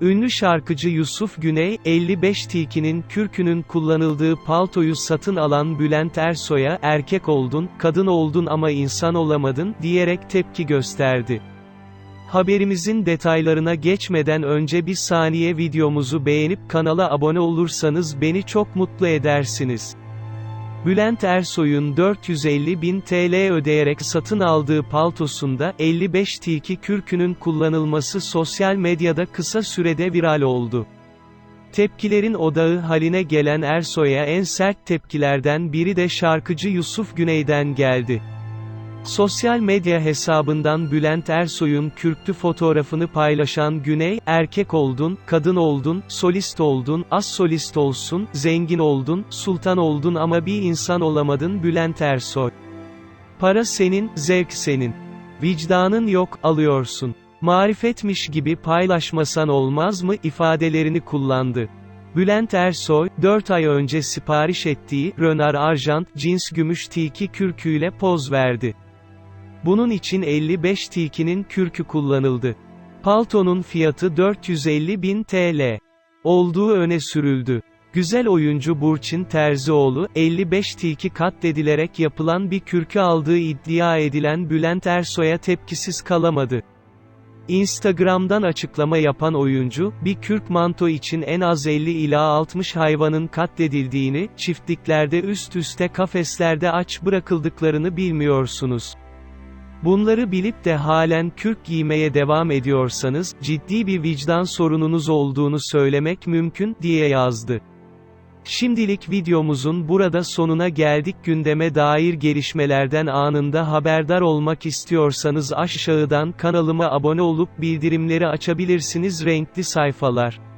Ünlü şarkıcı Yusuf Güney, 55 tilkinin kürkünün kullanıldığı paltoyu satın alan Bülent Ersoy'a, erkek oldun, kadın oldun ama insan olamadın, diyerek tepki gösterdi. Haberimizin detaylarına geçmeden önce bir saniye videomuzu beğenip kanala abone olursanız beni çok mutlu edersiniz. Bülent Ersoy'un 450 bin TL ödeyerek satın aldığı paltosunda 55 tilki kürkünün kullanılması sosyal medyada kısa sürede viral oldu. Tepkilerin odağı haline gelen Ersoy'a en sert tepkilerden biri de şarkıcı Yusuf Güney'den geldi. Sosyal medya hesabından Bülent Ersoy'un kürklü fotoğrafını paylaşan Güney, erkek oldun, kadın oldun, solist oldun, az solist olsun, zengin oldun, sultan oldun ama bir insan olamadın Bülent Ersoy. Para senin, zevk senin. Vicdanın yok, alıyorsun. Marifetmiş gibi paylaşmasan olmaz mı ifadelerini kullandı. Bülent Ersoy, 4 ay önce sipariş ettiği, Rönar Arjant, cins gümüş tilki kürküyle poz verdi. Bunun için 55 tilkinin kürkü kullanıldı. Paltonun fiyatı 450 bin TL. Olduğu öne sürüldü. Güzel oyuncu Burçin Terzioğlu, 55 tilki katledilerek yapılan bir kürkü aldığı iddia edilen Bülent Ersoy'a tepkisiz kalamadı. Instagram'dan açıklama yapan oyuncu, bir kürk manto için en az 50 ila 60 hayvanın katledildiğini, çiftliklerde üst üste kafeslerde aç bırakıldıklarını bilmiyorsunuz. Bunları bilip de halen kürk giymeye devam ediyorsanız, ciddi bir vicdan sorununuz olduğunu söylemek mümkün, diye yazdı. Şimdilik videomuzun burada sonuna geldik gündeme dair gelişmelerden anında haberdar olmak istiyorsanız aşağıdan kanalıma abone olup bildirimleri açabilirsiniz renkli sayfalar.